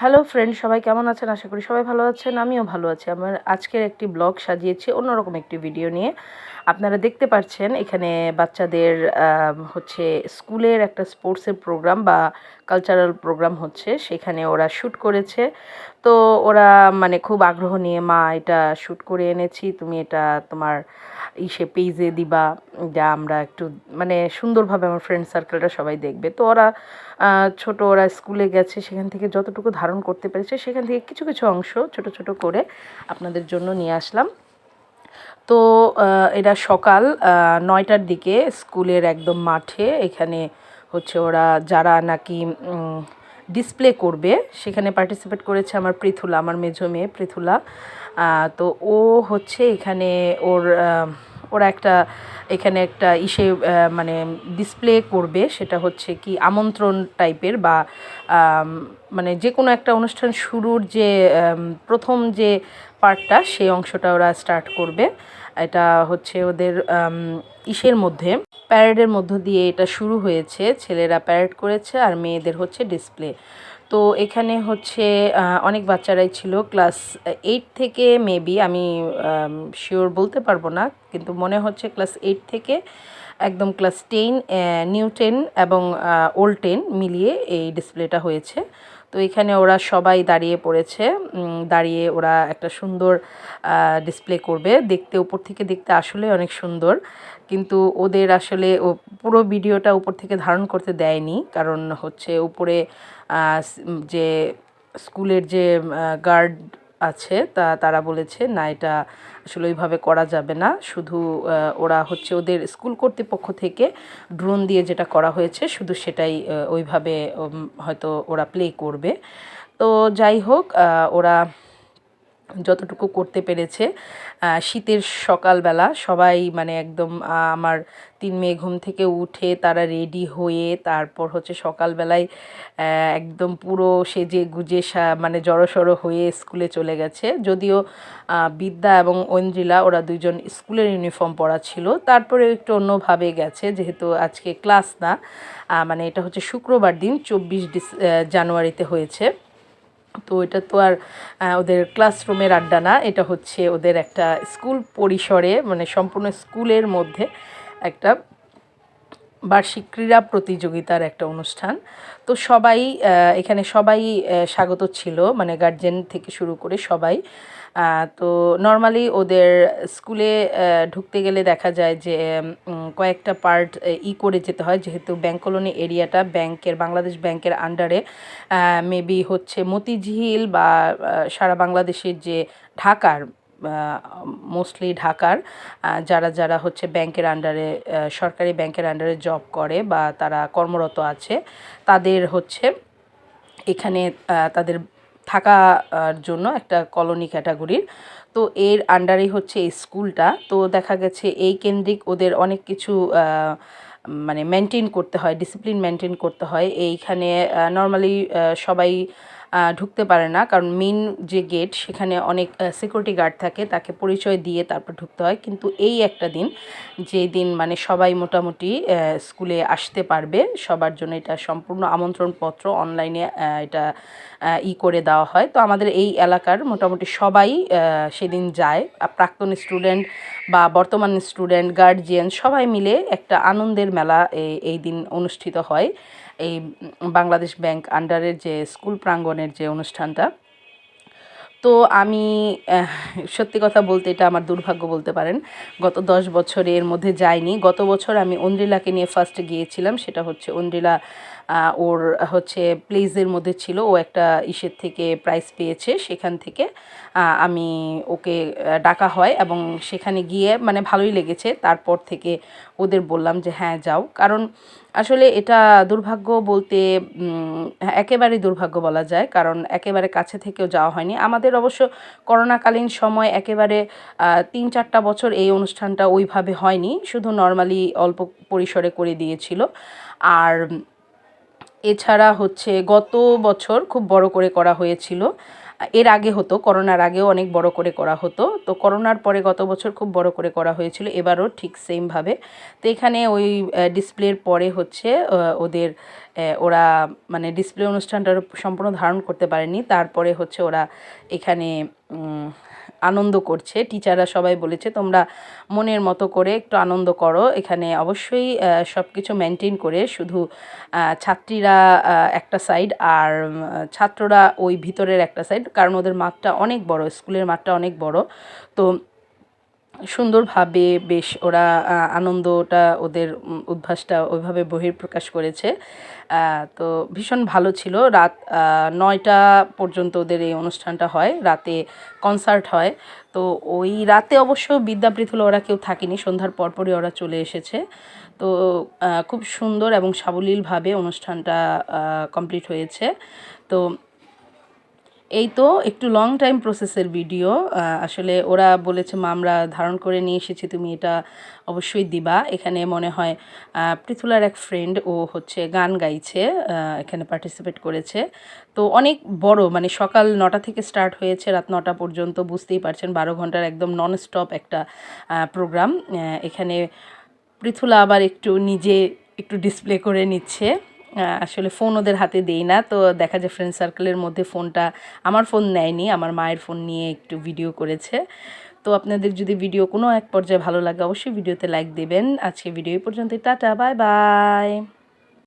Hello friend সবাই কেমন আছেন? আশা করি সবাই ভালো আছেন। আমিও ভালো আছি। আমার আজকের একটি ব্লগ সাজিয়েছি অন্যরকম একটি ভিডিও নিয়ে। আপনারা দেখতে পাচ্ছেন এখানে বাচ্চাদের হচ্ছে স্কুলের একটা স্পোর্টসের প্রোগ্রাম বা কালচারাল প্রোগ্রাম হচ্ছে। সেখানে ওরা শ্যুট করেছে। তো ওরা মানে খুব আগ্রহ নিয়ে, মা, এটা শ্যুট করে এনেছি। তুমি এটা তোমার ইসে পেজে দিবা। যা আমরা একটু মানে সুন্দরভাবে আমার ফ্রেন্ড সার্কেলটা সবাই দেখবে। তো ওরা ছোট, ওরা স্কুলে গেছে। সেখান থেকে যতটুকু করতে পেরেছে, সেখান থেকে কিছু কিছু অংশ ছোট ছোট করে আপনাদের জন্য নিয়ে আসলাম। তো এরা সকাল নয়টার দিকে স্কুলের একদম মাঠে, এখানে হচ্ছে ওরা যারা নাকি ডিসপ্লে করবে, সেখানে পার্টিসিপেট করেছে আমার পৃথুলা আমার মেঝো মেয়ে পৃথুলা তো ও হচ্ছে এখানে ওর ওরা একটা, এখানে একটা ইসে মানে ডিসপ্লে করবে, সেটা হচ্ছে কি আমন্ত্রণ টাইপের বা মানে যে কোনো একটা অনুষ্ঠান শুরুর যে প্রথম যে পার্টটা সেই অংশটা ওরা স্টার্ট করবে। এটা হচ্ছে ওদের ইসের মধ্যে। প্যারেডের মধ্য দিয়ে এটা শুরু হয়েছে, ছেলেরা প্যারেড করেছে আর মেয়েদের হচ্ছে ডিসপ্লে। তো এখানে হচ্ছে অনেক বাচ্চারাই ছিল, ক্লাস এইট থেকে মেবি, আমি শিওর বলতে পারব না, কিন্তু মনে হচ্ছে ক্লাস এইট থেকে একদম ক্লাস টেন নিউ টেন এবং ওল্ড টেন মিলিয়ে এই ডিসপ্লেটা হয়েছে। তো এখানে ওরা সবাই দাঁড়িয়ে পড়েছে। দাঁড়িয়ে ওরা একটা সুন্দর ডিসপ্লে করবে। দেখতে উপর থেকে দেখতে আসলে অনেক সুন্দর। কিন্তু ওদের আসলে ও, পুরো ভিডিওটা উপর থেকে ধারণ করতে দেয়নি। কারণ হচ্ছে উপরে যে স্কুলের যে গার্ড আছে, তা তারা বলেছে, না, এটা আসলে ওইভাবে করা যাবে না। শুধু ওরা হচ্ছে ওদের স্কুল কর্তৃপক্ষ থেকে ড্রোন দিয়ে যেটা করা হয়েছে, শুধু সেটাই ওইভাবে হয়তো ওরা প্লে করবে। তো যাই হোক ওরা যতটুকু করতে পেরেছে শীতের সকালবেলা সবাই মানে একদম আমার তিন মেয়ে ঘুম থেকে উঠে তারা রেডি হয়ে তারপর হচ্ছে সকালবেলায় একদম পুরো সেজে গুজে মানে জড়সড় হয়ে স্কুলে চলে গেছে। যদিও বিদ্যা এবং ঐন্দ্রিলা ওরা দুজন স্কুলের ইউনিফর্ম পরা ছিল, তারপরে একটু অন্যভাবে গেছে যেহেতু আজকে ক্লাস না মানে এটা হচ্ছে শুক্রবার দিন, চব্বিশ জানুয়ারিতে হয়েছে। তো এটা তো আর ওদের ক্লাসরুমের আড্ডা না, এটা হচ্ছে ওদের একটা স্কুল পরিসরে মানে সম্পূর্ণ স্কুলের মধ্যে একটা বার্ষিক ক্রীড়া প্রতিযোগিতার একটা অনুষ্ঠান। তো সবাই এখানে সবাই স্বাগত ছিল মানে গার্জেন থেকে শুরু করে সবাই তো নর্মালি ওদের স্কুলে ঢুকতে গেলে দেখা যায় যে কয়েকটা পার্ট ই করে যেতে হয়। যেহেতু ব্যাংক কলোনি এরিয়াটা ব্যাংকের বাংলাদেশ ব্যাংকের আন্ডারে মেবি হচ্ছে মতিঝিল বা সারা বাংলাদেশের যে ঢাকার মোস্টলি ঢাকার যারা যারা হচ্ছে ব্যাংকের আন্ডারে সরকারি ব্যাংকের আন্ডারে জব করে বা তারা কর্মরত আছে, তাদের হচ্ছে এখানে তাদের থাকার জন্য একটা কলোনি ক্যাটাগরির। তো এর আন্ডারেই হচ্ছে এই স্কুলটা। তো দেখা গেছে এই কেন্দ্রিক ওদের অনেক কিছু মানে মেনটেন করতে হয় ডিসিপ্লিন মেনটেন করতে হয়। এইখানে নর্মালি সবাই ঢুকতে পারে না। কারণ মেন যে গেট সেখানে অনেক সিকিউরিটি গার্ড থাকে, তাকে পরিচয় দিয়ে তারপর ঢুকতে হয়। কিন্তু এই একটা দিন, যে দিন মানে সবাই মোটামুটি স্কুলে আসতে পারবে, সবার জন্য এটা সম্পূর্ণ আমন্ত্রণপত্র অনলাইনে এটা ই করে দেওয়া হয়। তো আমাদের এই এলাকার মোটামুটি সবাই সেদিন যায়। প্রাক্তন স্টুডেন্ট বা বর্তমান স্টুডেন্ট গার্জিয়ান সবাই মিলে একটা আনন্দের মেলা এই দিন অনুষ্ঠিত হয়। এই বাংলাদেশ ব্যাংক আন্ডারের যে স্কুল প্রাঙ্গণের যে অনুষ্ঠানটা। তো আমি সত্যি কথা বলতে এটা আমার দুর্ভাগ্য বলতে পারেন। গত দশ বছরে এর মধ্যে যাইনি। গত বছর আমি অন্দ্রিলাকে নিয়ে ফার্স্ট গিয়েছিলাম, সেটা হচ্ছে অন্দ্রিলা ওর হচ্ছে প্লেজের মধ্যে ছিল ও একটা ইসের থেকে প্রাইজ পেয়েছে সেখান থেকে। আমি ওকে ডাকা হয় এবং সেখানে গিয়ে মানে ভালোই লেগেছে। তারপর থেকে ওদের বললাম যে হ্যাঁ যাও। কারণ আসলে এটা দুর্ভাগ্য বলতে উম, একেবারেই দুর্ভাগ্য বলা যায়। কারণ একেবারে কাছে থেকেও যাওয়া হয়নি। আমাদের অবশ্য করোনাকালীন সময় একেবারে তিন চারটা বছর এই অনুষ্ঠানটা ওইভাবে হয়নি। শুধু নর্মালি অল্প পরিসরে করে দিয়েছিল। আর এছাড়া হচ্ছে গত বছর খুব বড় করে করা হয়েছিল। এর আগে হতো, করোনার আগেও অনেক বড় করে করা হতো। তো করোনার পরে গত বছর খুব বড় করে করা হয়েছিল, এবারও ঠিক সেমভাবে তো এখানে ওই ডিসপ্লের পরে হচ্ছে ওদের ওরা মানে ডিসপ্লে অনুষ্ঠানটা সম্পূর্ণ ধারণ করতে পারেনি। তারপরে হচ্ছে ওরা এখানে আনন্দ করছে। টিচাররা সবাই বলেছে, তোমরা মনের মতো করে একটু আনন্দ করো। এখানে অবশ্যই সব কিছু মেনটেন করে শুধু ছাত্রীরা একটা সাইড আর ছাত্ররা ওই ভিতরের একটা সাইড কারণ ওদের মাঠটা অনেক বড়, স্কুলের মাঠটা অনেক বড়। তো সুন্দরভাবে বেশ ওরা আনন্দটা ওদের উদ্ভাসটা ওইভাবে বহিঃপ্রকাশ করেছে। তো ভীষণ ভালো ছিল। রাত নয়টা পর্যন্ত ওদের এই অনুষ্ঠানটা হয়। রাতে কনসার্ট হয়। তো ওই রাতে অবশ্য হলো ওরা কেউ থাকেনি। সন্ধ্যার পরপরই ওরা চলে এসেছে। তো খুব সুন্দর এবং সাবলীলভাবে অনুষ্ঠানটা কমপ্লিট হয়েছে। তো এই তো একটু লং টাইম প্রসেসের ভিডিও আসলে ওরা বলেছে, মা, আমরা ধারণ করে নিয়ে এসেছি, তুমি এটা অবশ্যই দিবা। এখানে মনে হয় পৃথুলার এক ফ্রেন্ড ও হচ্ছে গান গাইছে এখানে পার্টিসিপেট করেছে। তো অনেক বড় মানে সকাল নটা থেকে স্টার্ট হয়েছে, রাত নটা পর্যন্ত বুঝতেই পারছেন, বারো ঘণ্টার একদম নন স্টপ একটা প্রোগ্রাম এখানে পৃথুলা আবার একটু নিজে একটু ডিসপ্লে করে নিচ্ছে। আসলে ফোন ওদের হাতে দেই না। তো দেখা যায় ফ্রেন্ড সার্কেলের মধ্যে ফোনটা আমার ফোন নেয়নি, আমার মায়ের ফোন নিয়ে একটু ভিডিও করেছে। তো আপনাদের যদি ভিডিও কোনো এক পর্যায়ে ভালো লাগে, অবশ্যই ভিডিওতে লাইক দেবেন। আজকে ভিডিও পর্যন্ত টাটা বাই বাই